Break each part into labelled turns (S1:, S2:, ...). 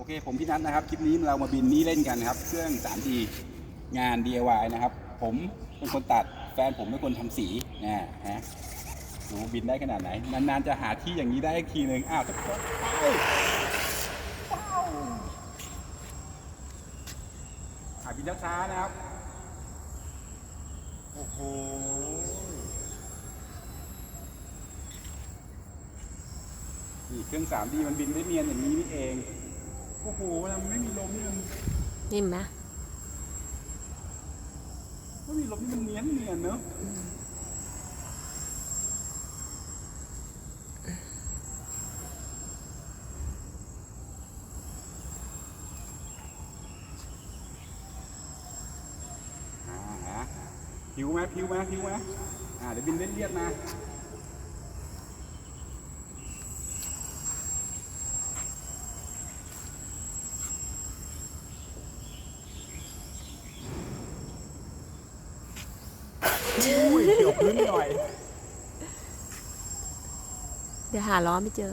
S1: โอเคผมพี่นัทนะครับ คลิปนี้เรามาบินนี่เล่นกันครับ เครื่อง 3D งาน DIY นะครับ ผมเป็นคนตัดแฟนผมเป็นคนทำสีนะฮะดูบินได้ขนาดไหน นานๆจะหาที่อย่างนี้ได้อีกทีหนึ่งอ้าวทุกนไปว้าบินช้าๆนะครับ โอ้โหนี่เครื่อง 3D มันบินได้เนียนอย่างนี้นี่เอง โอ้โหเวลามันไม่มีลมนี่มัน
S2: นิ่มไหม
S1: ไม่มีลมนี่มันเนียนเนียนเนอะอ่าฮะผิวไหมผิวไหมผิวไหมอ่าเดี๋ยวบินเล่นเลียดมา ยเกี่ยวพื้นหน่อย
S2: เดี๋ยวหาล้อไม่เจอ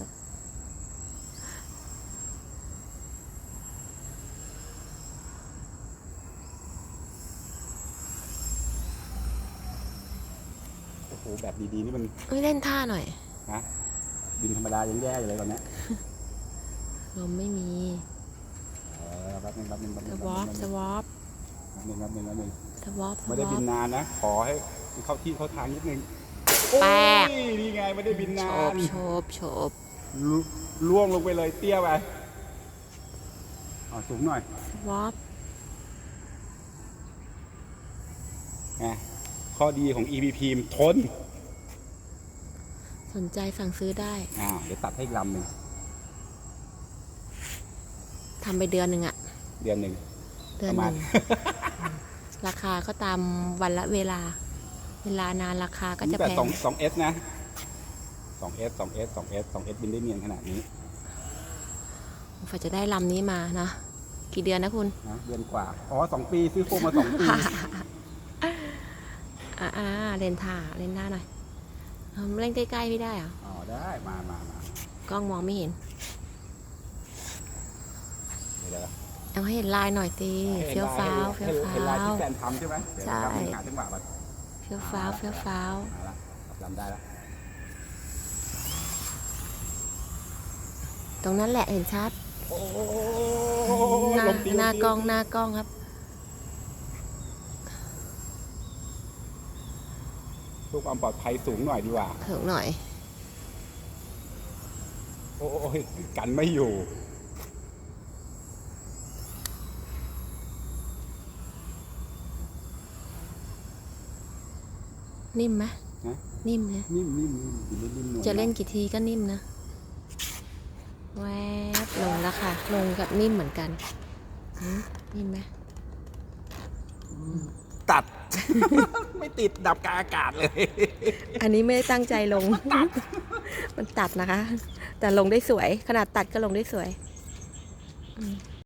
S1: โอ้โห แบบดีๆ นี่มัน
S2: เอ้ยเล่นท่าหน่อย
S1: ฮะบินธรรมดายังแย่อยู่เลยตอนเนี้ย
S2: ลมไม่มี
S1: เออแป๊บนึงแป๊บนึงแป๊บ
S2: ส
S1: นึง
S2: วอปสวอป
S1: แป๊บนึงแป๊บนึงแป๊บนึง
S2: สวอปส
S1: ไม่
S2: ว
S1: ได้
S2: อ
S1: บิน
S2: ป
S1: นานนะ ขอให้ เข้าที่เข้าทางนิดนึง
S2: แป๊ก
S1: โอ้ยนี่ไงไม่ได้บินนา
S2: โฉ
S1: น
S2: บโฉบโฉบ
S1: ลล่วงลงไปเลยเตี้ยไปเอ๋อสูงหน่อย
S2: สวอป
S1: ไงข้อดีของ EVP มันทน
S2: สนใจสั่งซื้อได้
S1: อ้าว เดี๋ยวตัดให้อีกลำหนึ่ง
S2: ทำไปเดือนหนึ่งอะ
S1: เดือนหนึ่ง
S2: เดือน
S1: ประ
S2: ห
S1: มาณ
S2: นึ่ง ราคาก็ตามวันละเวลา เวลานานราคาก็
S1: นี่
S2: จะ
S1: แบบ
S2: แพ
S1: สองงสองเอสนะสองเอสสองเอสสองเอสสองเอสบินได้เนียนขนาดนี้
S2: ฝ่าจะได้ลำนี้มานะ กี่เดือนนะคุณ
S1: นะเดือนกว่า อ๋อสองปีซื้อโฟมมาสองปี
S2: อ่าอ่าเล่นท่าเล่นท่าหน่อยเอาเล่นใกล้ๆไม่ได้เหรอ
S1: อ๋อได้มามามา
S2: กล้องมองไม่เห็น
S1: เดี๋ยว
S2: เอาให้เห็นลายหน่อยสิ
S1: ๆ
S2: เฟี้ยวฟ้าวเฟี้ยว
S1: เห็น
S2: ฟ้า
S1: ลายที่
S2: ว
S1: แฟนทำใช่ไหมเดี๋ยว
S2: ใช่
S1: ทำหาจังหวะก่อน
S2: เฟี้ยวฟ้าวเฟี้ยวฟ้าว
S1: มาละจำได้แล้ว
S2: ตรงนั้นแหละเห็นชัด
S1: โอ้
S2: หน้า
S1: ลงตี
S2: หน้า
S1: ลงตี
S2: กล้องหน้ากล้องครับ
S1: เพื่อความปลอดภัยสูงหน่อยดีกว่า
S2: เถิงหน่อย
S1: โอ้ยกันไม่อยู่
S2: นิ่มไหม
S1: ฮะ
S2: นิ่มเลย
S1: นิ่มนิ่มนิ่มอยู่นิ่มๆนวล
S2: จะเล่นกี่ทีก็นิ่มนะ แวบลงแล้วค่ะ ลงกับนิ่มเหมือนกันหืมนิ่มไหม
S1: ตัด ไม่ติดดับกลางอากาศเลย
S2: อันนี้ไม่ได้ตั้งใจลง มันตัดนะคะ แต่ลงได้สวย ขนาดตัดก็ลงได้สวยอืม